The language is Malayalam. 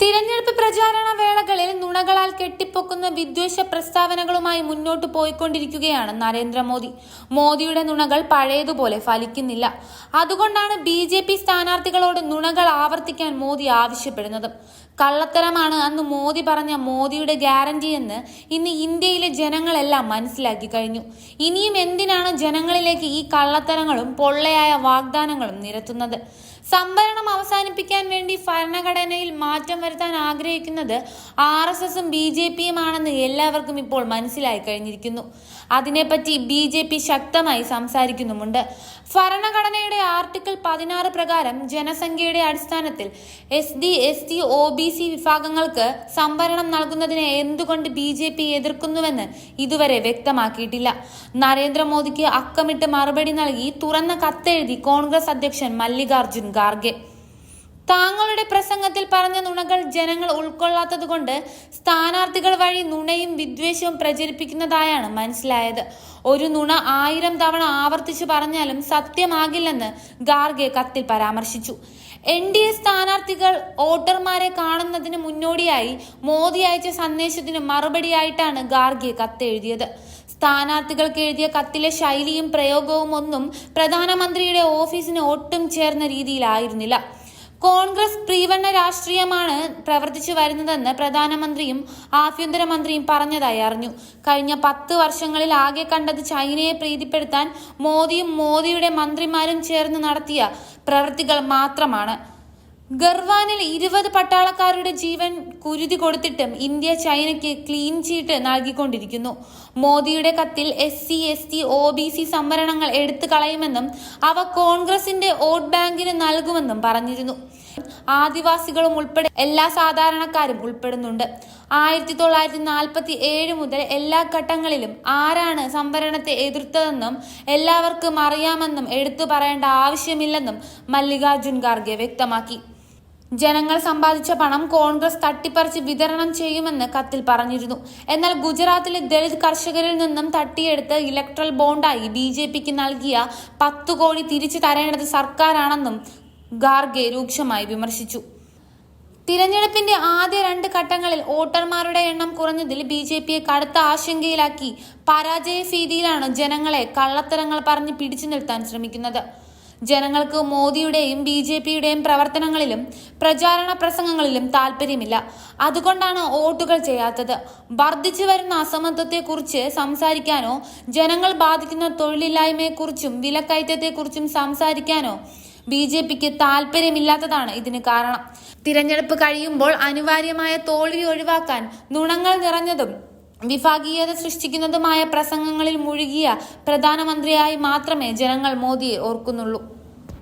തിരഞ്ഞെടുപ്പ് പ്രചാരണ വേളകളിൽ നുണകളാൽ കെട്ടിപ്പൊക്കുന്ന വിദ്വേഷ പ്രസ്താവനകളുമായി മുന്നോട്ട് പോയിക്കൊണ്ടിരിക്കുകയാണ് നരേന്ദ്രമോദി. മോദിയുടെ നുണകൾ പഴയതുപോലെ ഫലിക്കുന്നില്ല. അതുകൊണ്ടാണ് ബി ജെ പി സ്ഥാനാർത്ഥികളോട് നുണകൾ ആവർത്തിക്കാൻ മോദി ആവശ്യപ്പെടുന്നത്. കള്ളത്തരമാണ് അന്ന് മോദി പറഞ്ഞ മോദിയുടെ ഗ്യാരണ്ടി എന്ന് ഇന്ന് ഇന്ത്യയിലെ ജനങ്ങളെല്ലാം മനസ്സിലാക്കി കഴിഞ്ഞു. ഇനിയും എന്തിനാണ് ജനങ്ങളിലേക്ക് ഈ കള്ളത്തരങ്ങളും പൊള്ളയായ വാഗ്ദാനങ്ങളും നിരത്തുന്നത്? സംവരണം അവസാനിപ്പിക്കാൻ വേണ്ടി ഭരണഘടനയിൽ മാറ്റം വരുത്താൻ ആഗ്രഹിക്കുന്നത് ആർ എസ് എസും ബി ജെ പിയും ആണെന്ന് എല്ലാവർക്കും ഇപ്പോൾ മനസ്സിലായി കഴിഞ്ഞിരിക്കുന്നു. അതിനെപ്പറ്റി ബി ജെ പി ശക്തമായി സംസാരിക്കുന്നുമുണ്ട്. ഭരണഘടനയുടെ ആർട്ടിക്കിൾ പതിനാറ് പ്രകാരം ജനസംഖ്യയുടെ അടിസ്ഥാനത്തിൽ S C S T O B C വിഭാഗങ്ങൾക്ക് സംവരണം നൽകുന്നതിനെ എന്തുകൊണ്ട് ബി ജെ പി എതിർക്കുന്നുവെന്ന് ഇതുവരെ വ്യക്തമാക്കിയിട്ടില്ല. നരേന്ദ്രമോദിക്ക് അക്കമിട്ട് മറുപടി നൽകി തുറന്ന കത്തെഴുതി കോൺഗ്രസ് അധ്യക്ഷൻ മല്ലികാർജുൻ ഖാർഗെ താങ്കളുടെ പ്രസംഗത്തിൽ പറഞ്ഞ നുണകൾ ജനങ്ങൾ ഉൾക്കൊള്ളാത്തതുകൊണ്ട് സ്ഥാനാർത്ഥികൾ വഴി നുണയും വിദ്വേഷവും പ്രചരിപ്പിക്കുന്നതായാണ് മനസ്സിലായത്. ഒരു നുണ ആയിരം തവണ ആവർത്തിച്ചു പറഞ്ഞാലും സത്യമാകില്ലെന്ന് ഗാർഗെ കത്തിൽ പരാമർശിച്ചു. എൻ ഡി എ സ്ഥാനാർത്ഥികൾ വോട്ടർമാരെ കാണുന്നതിന് മുന്നോടിയായി മോദി അയച്ച സന്ദേശത്തിന് മറുപടിയായിട്ടാണ് ഗാർഗെ കത്തെഴുതിയത്. സ്ഥാനാർത്ഥികൾക്ക് എഴുതിയ കത്തിലെ ശൈലിയും പ്രയോഗവും ഒന്നും പ്രധാനമന്ത്രിയുടെ ഓഫീസിന് ഒട്ടും ചേർന്ന രീതിയിലായിരുന്നില്ല. കോൺഗ്രസ് പ്രീവണ്ണ രാഷ്ട്രീയമാണ് പ്രവർത്തിച്ചു വരുന്നതെന്ന് പ്രധാനമന്ത്രിയും ആഭ്യന്തരമന്ത്രിയും പറഞ്ഞതായി അറിഞ്ഞു. കഴിഞ്ഞ പത്ത് വർഷങ്ങളിൽ ആകെ കണ്ടത് ചൈനയെ പ്രീതിപ്പെടുത്താൻ മോദിയും മോദിയുടെ മന്ത്രിമാരും ചേർന്ന് നടത്തിയ പ്രവൃത്തികൾ മാത്രമാണ്. ഗർവാനിൽ ഇരുപത് പട്ടാളക്കാരുടെ ജീവൻ കുരുതി കൊടുത്തിട്ടും ഇന്ത്യ ചൈനയ്ക്ക് ക്ലീൻ ചീട്ട് നൽകിക്കൊണ്ടിരിക്കുന്നു. മോദിയുടെ കത്തിൽ S C S T O B C സംവരണങ്ങൾ എടുത്തു കളയുമെന്നും അവ കോൺഗ്രസിന്റെ വോട്ട് ബാങ്കിന് നൽകുമെന്നും പറഞ്ഞിരുന്നു. ആദിവാസികളും ഉൾപ്പെടെ എല്ലാ സാധാരണക്കാരും ഉൾപ്പെടുന്നുണ്ട്. ആയിരത്തി തൊള്ളായിരത്തി നാൽപ്പത്തി ഏഴ് മുതൽ എല്ലാ ഘട്ടങ്ങളിലും ആരാണ് സംവരണത്തെ എതിർത്തതെന്നും എല്ലാവർക്കും അറിയാമെന്നും എടുത്തു പറയേണ്ട ആവശ്യമില്ലെന്നും മല്ലികാർജുൻ ഖാർഗെ വ്യക്തമാക്കി. ജനങ്ങൾ സമ്പാദിച്ച പണം കോൺഗ്രസ് തട്ടിപ്പറിച്ച് വിതരണം ചെയ്യുമെന്ന് കത്തിൽ പറഞ്ഞിരുന്നു. എന്നാൽ ഗുജറാത്തിലെ ദളിത് കർഷകരിൽ നിന്നും തട്ടിയെടുത്ത് ഇലക്ട്രൽ ബോണ്ടായി ബി ജെ പിക്ക് നൽകിയ പത്തു കോടി തിരിച്ചു തരേണ്ടത് സർക്കാരാണെന്നും ഗാർഗെ രൂക്ഷമായി വിമർശിച്ചു. തിരഞ്ഞെടുപ്പിന്റെ ആദ്യ രണ്ട് ഘട്ടങ്ങളിൽ വോട്ടർമാരുടെ എണ്ണം കുറഞ്ഞതിൽ ബി ജെ പിയെ കടുത്ത ആശങ്കയിലാക്കി പരാജയ ഭീതിയിലാണ് ജനങ്ങളെ കള്ളത്തരങ്ങൾ പറഞ്ഞ് പിടിച്ചു നിർത്താൻ ശ്രമിക്കുന്നത്. ജനങ്ങൾക്ക് മോദിയുടെയും ബി ജെ പിയുടെയും പ്രവർത്തനങ്ങളിലും പ്രചാരണ പ്രസംഗങ്ങളിലും താല്പര്യമില്ല അതുകൊണ്ടാണ് വോട്ടുകൾ ചെയ്യാത്തത്. വർദ്ധിച്ചു വരുന്ന അസമത്വത്തെക്കുറിച്ച് സംസാരിക്കാനോ ജനങ്ങൾ ബാധിക്കുന്ന തൊഴിലില്ലായ്മയെക്കുറിച്ചും വിലക്കയറ്റത്തെക്കുറിച്ചും സംസാരിക്കാനോ ബി ജെ പിക്ക് താല്പര്യമില്ലാത്തതാണ് ഇതിന് കാരണം. തിരഞ്ഞെടുപ്പ് കഴിയുമ്പോൾ അനിവാര്യമായ തോൽവി ഒഴിവാക്കാൻ നുണങ്ങൾ നിറഞ്ഞതും വിഭാഗീയത സൃഷ്ടിക്കുന്നതുമായ പ്രസംഗങ്ങളിൽ മുഴുകിയ പ്രധാനമന്ത്രിയായി മാത്രമേ ജനങ്ങൾ മോദിയെ ഓർക്കുന്നുള്ളൂ.